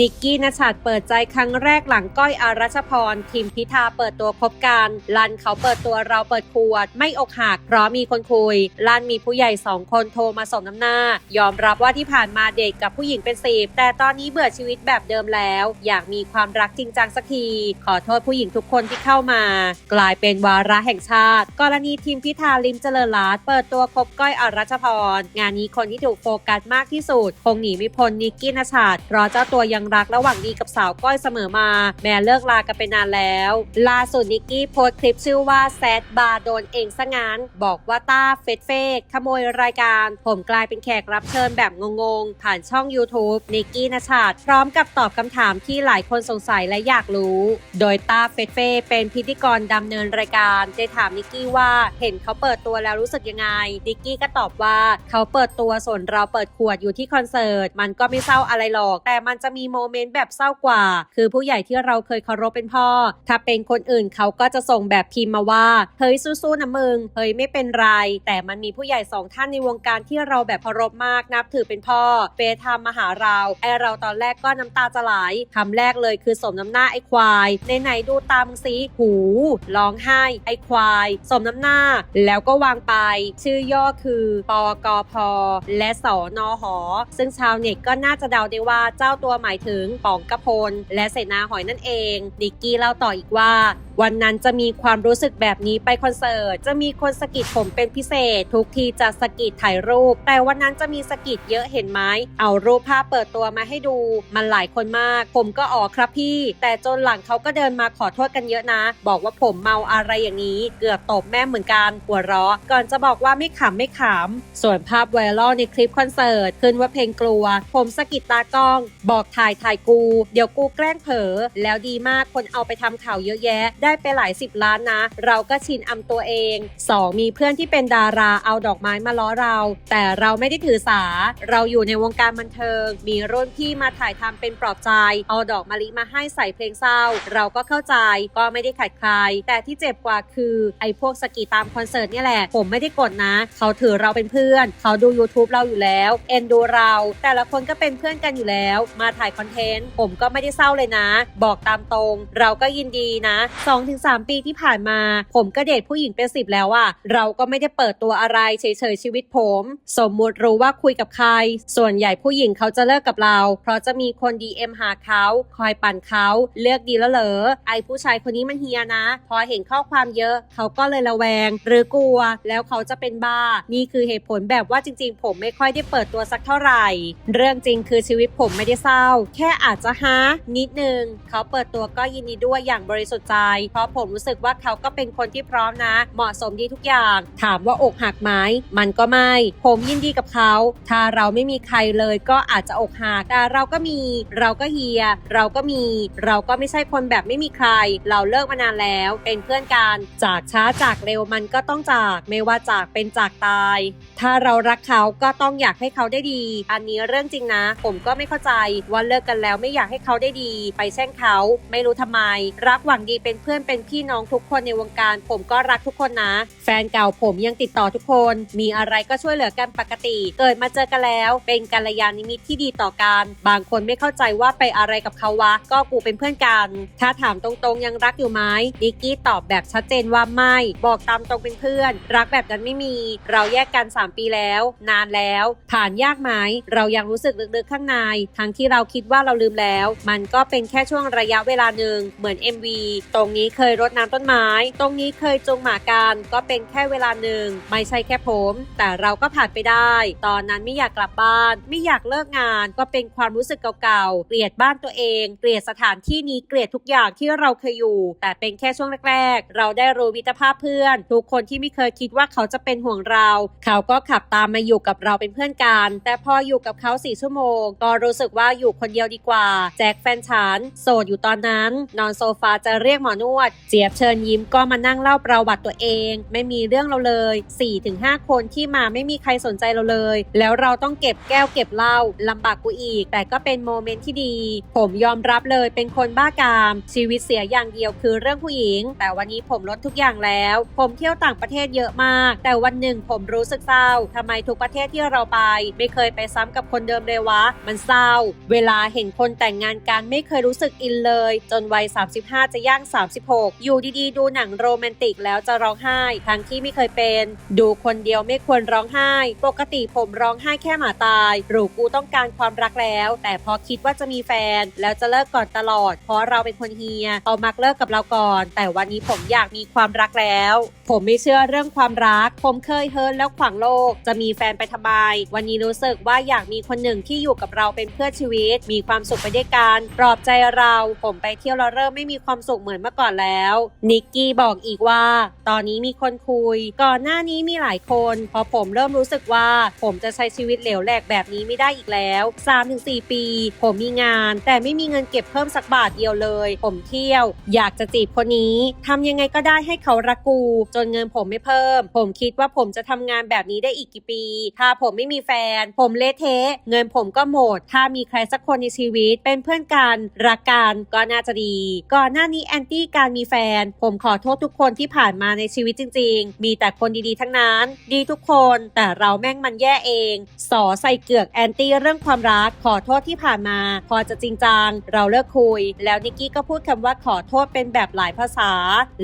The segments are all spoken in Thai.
นิกกี้นชัดเปิดใจครั้งแรกหลังก้อยอารัชพร ทีมพิธาเปิดตัวคบกัน ลันเขาเปิดตัวเราเปิดขวด ไม่อกหักเพราะมีคนคุย ลันมีผู้ใหญ่สองคนโทรมาสมน้ำหน้า ยอมรับว่าที่ผ่านมาเด็กกับผู้หญิงเป็นสิบแต่ตอนนี้เบื่อชีวิตแบบเดิมแล้ว อยากมีความรักจริงจังสักที ขอโทษผู้หญิงทุกคนที่เข้ามา กลายเป็นวาระแห่งชาติ กรณีทีมพิธาลิมเจริญรัตเปิดตัวคบก้อยอารัชพร งานนี้คนที่ถูกโฟกัสมากที่สุด คงหนีไม่พ้นนิกกี้นชัดเพราะเจ้าตัวยังรักและหวังดีกับสาวก้อยเสมอมา แม้เลิกลากันไปนานแล้ว ล่าสุดนิกกี้โพสต์คลิปชื่อว่าแซดบาร์โดนเองซะงั้นบอกว่าต้าเฟดเฟกขโมยรายการ ผมกลายเป็นแขกรับเชิญแบบงงๆ ผ่านช่อง YouTube นิกกี้นชัดพร้อมกับตอบคำถามที่หลายคนสงสัยและอยากรู้ โดยต้าเฟดเฟเป็นพิธีกรดำเนินรายการได้ถามนิกกี้ว่าเห็นเขาเปิดตัวแล้วรู้สึกยังไงนิกกี้ก็ตอบว่าเขาเปิดตัวส่วนเราเปิดขวดอยู่ที่คอนเสิร์ตมันก็ไม่เศร้าอะไรหรอก แต่มันจะมีโมโมเมนต์แบบเศร้ากว่า คือผู้ใหญ่ที่เราเคยเคารพเป็นพ่อ ถ้าเป็นคนอื่นเขาก็จะส่งแบบพิมพ์มาว่า เฮ้ยสู้ๆนะมึง เฮ้ยไม่เป็นไร แต่มันมีผู้ใหญ่สองท่านในวงการที่เราแบบเคารพมากนับถือเป็นพ่อเฟทำมมาหาเราไอเราตอนแรกก็น้ำตาจะไหลคำแรกเลยคือสมน้ำหน้าไอควายในไหนดูตามงสิหูร้องไห้ไอควาย สมน้ำหน้า แล้วก็วางไป ชื่อย่อคือปกพและสอนอหอ ซึ่งชาวเน็ตก็น่าจะเดาได้ว่าเจ้าตัวหมายถึงป๋องกระพลและเสนาหอยนั่นเองดิกกี้เล่าต่ออีกว่า วันนั้นจะมีความรู้สึกแบบนี้ไปคอนเสิร์ต จะมีคนสะกิดผมเป็นพิเศษ ทุกทีจะสะกิดถ่ายรูป แต่วันนั้นจะมีสะกิดเยอะเห็นไหมเอารูปภาพเปิดตัวมาให้ดู มันหลายคนมาก ผมก็อ๋อครับพี่ แต่จนหลังเขาก็เดินมาขอโทษกันเยอะนะ บอกว่าผมเมาอะไรอย่างนี้ เกือบตบแม่เหมือนกันหัวเราะก่อนจะบอกว่าไม่ขำไม่ขำส่วนภาพไวรัลในคลิปคอนเสิร์ตขึ้นว่าเพลงกลัว ผมสะกิดตากล้อง บอกถ่ายถ่ายกู เดี๋ยวกูแกล้งเผลอแล้วดีมากคนเอาไปทำข่าวเยอะแยะได้ไปหลายสิบล้านนะ เราก็ชินอำตัวเอง 2. มีเพื่อนที่เป็นดาราเอาดอกไม้มาล้อเรา แต่เราไม่ได้ถือสา เราอยู่ในวงการบันเทิง มีรุ่นพี่มาถ่ายทำเป็นปลอบใจ เอาดอกมะลิมาให้ใส่เพลงเศร้า เราก็เข้าใจก็ไม่ได้ขัดใคร แต่ที่เจ็บกว่าคือไอ้พวกสกีตามคอนเสิร์ตเนี่ยแหละ ผมไม่ได้กดนะ เขาถือเราเป็นเพื่อน เขาดู YouTube เราอยู่แล้ว เอ็นดูเรา แต่ละคนก็เป็นเพื่อนกันอยู่แล้ว มาถ่ายคอนเทนต์ ผมก็ไม่ได้เศร้าเลยนะ บอกตามตรง เราก็ยินดีนะ2-3 ปีที่ผ่านมา ผมก็เดทผู้หญิงเป็นสิบแล้วอะเราก็ไม่ได้เปิดตัวอะไรเฉยๆชีวิตผม สมมุติรู้ว่าคุยกับใคร ส่วนใหญ่ผู้หญิงเขาจะเลิกกับเรา เพราะจะมีคน DM หาเขาคอยปั่นเขาเลือกดีแล้วเหรอไอผู้ชายคนนี้มันเฮียนะ พอเห็นข้อความเยอะ เขาก็เลยระแวง หรือกลัว แล้วเขาจะเป็นบ้า นี่คือเหตุผลแบบว่าจริง ๆ ผมไม่ค่อยได้เปิดตัวสักเท่าไหร่ เรื่องจริงคือชีวิตผมไม่ได้เศร้า แค่อาจจะฮะนิดนึงเขาเปิดตัวก็ยินดีด้วยอย่างบริสุทธิ์ใจเพราะผมรู้สึกว่าเขาก็เป็นคนที่พร้อมนะ เหมาะสมดีทุกอย่าง ถามว่าอกหักไหมมันก็ไม่ ผมยินดีกับเขา ถ้าเราไม่มีใครเลยก็อาจจะอกหักแต่เราก็มี เราก็เฮีย เราก็มี เราก็ไม่ใช่คนแบบไม่มีใคร เราเลิกมานานแล้ว เป็นเพื่อนกันจากช้าจากเร็วมันก็ต้องจากไม่ว่าจากเป็นจากตาย ถ้าเรารักเขาก็ต้องอยากให้เขาได้ดี อันนี้เรื่องจริงนะ ผมก็ไม่เข้าใจว่าเลิกกันแล้วไม่อยากให้เขาได้ดี ไปแช่งเขา ไม่รู้ทำไม รักหวังดีเป็นเพื่อนอนเป็นพี่น้องทุกคนในวงการ ผมก็รักทุกคนนะ แฟนเก่าผมยังติดต่อทุกคน มีอะไรก็ช่วยเหลือกันปกติ เกิดมาเจอกันแล้ว เป็นกัลยาณมิตรที่ดีต่อกัน บางคนไม่เข้าใจว่าไปอะไรกับเขาวะ ก็กูเป็นเพื่อนกัน ถ้าถามตรงๆยังรักอยู่ไหมนิกกี้ตอบแบบชัดเจนว่าไม่ บอกตามตรงเป็นเพื่อน รักแบบนั้นไม่มี เราแยกกัน 3 ปีแล้ว นานแล้ว ผ่านยากไหมเรายังรู้สึกลึกๆข้างใน ทั้งที่เราคิดว่าเราลืมแล้ว มันก็เป็นแค่ช่วงระยะเวลาหนึ่งเหมือน MV ตรงนี้เคยรดน้ำต้นไม้ ตรงนี้เคยจูงหมากันก็เป็นแค่เวลาหนึ่ง ไม่ใช่แค่ผม แต่เราก็ผ่านไปได้ ตอนนั้นไม่อยากกลับบ้าน ไม่อยากเลิกงาน ก็เป็นความรู้สึกเก่าๆ เกลียดบ้านตัวเอง เกลียดสถานที่นี้ เกลียดทุกอย่างที่เราเคยอยู่ แต่เป็นแค่ช่วงแรกๆ เราได้รู้มิตรภาพเพื่อน ทุกคนที่ไม่เคยคิดว่าเขาจะเป็นห่วงเรา เขาก็ขับตามมาอยู่กับเราเป็นเพื่อนกัน แต่พออยู่กับเขาสี่ชั่วโมง ก็รู้สึกว่าอยู่คนเดียวดีกว่า แจ็คแฟนฉัน โสดอยู่ตอนนั้น นอนโซฟาจะเรียกหมอนวด เจี๊ยบเชิญยิ้มก็มานั่งเล่าประวัติตัวเอง ไม่มีเรื่องเราเลย 4-5 คนที่มาไม่มีใครสนใจเราเลย แล้วเราต้องเก็บแก้วเก็บเหล้าลำบากกูอีก แต่ก็เป็นโมเมนต์ที่ดี ผมยอมรับเลยเป็นคนบ้ากาม ชีวิตเสียอย่างเดียวคือเรื่องผู้หญิง แต่วันนี้ผมลดทุกอย่างแล้ว ผมเที่ยวต่างประเทศเยอะมาก แต่วันหนึ่งผมรู้สึกเศร้าทำไมทุกประเทศที่เราไป ไม่เคยไปซ้ำกับคนเดิมเลยวะ มันเศร้า เวลาเห็นคนแต่งงานกันไม่เคยรู้สึกอินเลย จนวัย 35 จะย่าง16 อยู่ดีๆ ดูหนังโรแมนติกแล้วจะร้องไห้ ทั้งที่ไม่เคยเป็น ดูคนเดียวไม่ควรร้องไห้ ปกติผมร้องไห้แค่หมาตาย หรือกูต้องการความรักแล้ว แต่พอคิดว่าจะมีแฟน แล้วจะเลิกก่อนตลอด เพราะเราเป็นคนเฮียเอามักเลิกกับเราก่อน แต่วันนี้ผมอยากมีความรักแล้ว ผมไม่เชื่อเรื่องความรัก ผมเคยเฮิร์ตแล้วขวางโลก จะมีแฟนไปทำไมวันนี้รู้สึกว่าอยากมีคนหนึ่งที่อยู่กับเราเป็นเพื่อชีวิต มีความสุขไปด้วยกันปลอบใจเรา ผมไปเที่ยวเราเริ่มไม่มีความสุขเหมือนเมื่อก่อนแล้ว นิกกี้บอกอีกว่า ตอนนี้มีคนคุย ก่อนหน้านี้มีหลายคน พอผมเริ่มรู้สึกว่า ผมจะใช้ชีวิตเหลวแหลกแบบนี้ไม่ได้อีกแล้ว 3-4 ปี ผมมีงาน แต่ไม่มีเงินเก็บเพิ่มสักบาทเดียวเลย ผมเที่ยว อยากจะจีบคนนี้ทำยังไงก็ได้ให้เขารักกูจนเงินผมไม่เพิ่ม ผมคิดว่าผมจะทำงานแบบนี้ได้อีกกี่ปี ถ้าผมไม่มีแฟน ผมเละเทะเงินผมก็หมด ถ้ามีใครสักคนในชีวิต เป็นเพื่อนกันรักกันก็น่าจะดี ก่อนหน้านี้แอนตี้การมีแฟน ผมขอโทษทุกคนที่ผ่านมาในชีวิตจริง ๆ มีแต่คนดีๆทั้งนั้น ดีทุกคนแต่เราแม่งมันแย่เอง สอใส่เกือกแอนตี้เรื่องความรักขอโทษที่ผ่านมา พอจะจริงจังเราเลิกคุย แล้วนิกกี้ก็พูดคำว่าขอโทษเป็นแบบหลายภาษา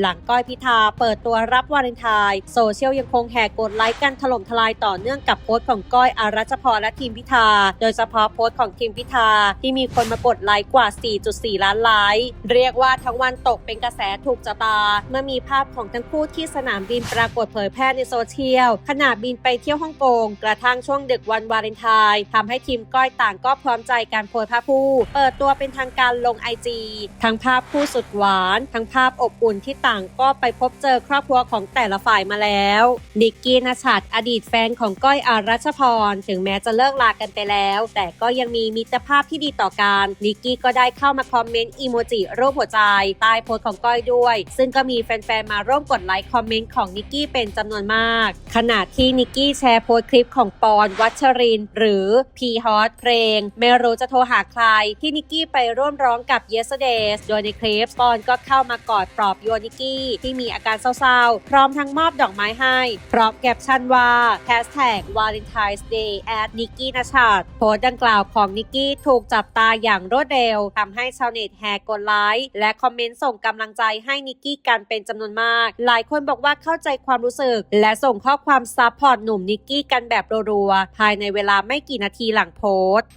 หลังก้อยพิธาเปิดตัวรับวาเลนไทน์โซเชียลยังคงแห่กดไลค์กันถล่มทลายต่อเนื่องกับโพสต์ของก้อยอารัชพรและทีมพิธา โดยเฉพาะโพสต์ของทีมพิธา ที่มีคนมากดไลค์กว่า 4.4 ล้านไลค์เรียกว่าทั้งวันตกเป็นกระแสถูกจับตา เมื่อมีภาพของทั้งคู่ที่สนามบินปรากฏเผยแพร่ในโซเชียลขณะบินไปเที่ยวฮ่องกงกระทั่งช่วงดึกวันวาเลนไทน์ทำให้ทีมก้อยต่างก็พร้อมใจการโพสภาพคู่เปิดตัวเป็นทางการลงไอจีทั้งภาพคู่สุดหวาน ทั้งภาพอบอุ่นที่ต่างก็ไปพบเจอครอบครัวของแต่ละฝ่ายมาแล้วนิกกี้นชัดอดีตแฟนของก้อยอารัชพร ถึงแม้จะเลิกลากันไปแล้ว แต่ก็ยังมีมิตรภาพที่ดีต่อกันนิกกี้ก็ได้เข้ามาคอมเมนต์อีโมจิรูปหัวใจใต้โพสต์ของก้อยด้วย ซึ่งก็มีแฟนๆมาร่วมกดไลค์คอมเมนต์ของนิกกี้เป็นจำนวนมาก ขณะที่นิกกี้แชร์โพสต์คลิปของปอนวัชริน หรือพีฮอตเพลงไม่รู้จะโทรหาใคร ที่นิกกี้ไปร่วมร้องกับ Yesterdays โดยในคลิปปอนก็เข้ามากอดปลอบโยนนิกกี้ที่มีอาการเศร้าพร้อมทั้งมอบดอกไม้ให้พร้อมแคปชั่นว่า Hashtag Valentine's Day at นิกกี้นชัดโพสต์ดังกล่าวของนิกกี้ถูกจับตาอย่างรวดเร็วทำให้ชาวเน็ตแห่กดไลค์และคอมเมนต์ส่งกำลังใจให้นิกกี้กันเป็นจำนวนมาก หลายคนบอกว่าเข้าใจความรู้สึก และส่งข้อความซัพพอร์ตหนุ่มนิกกี้กันแบบรัวๆภายในเวลาไม่กี่นาทีหลังโพสต์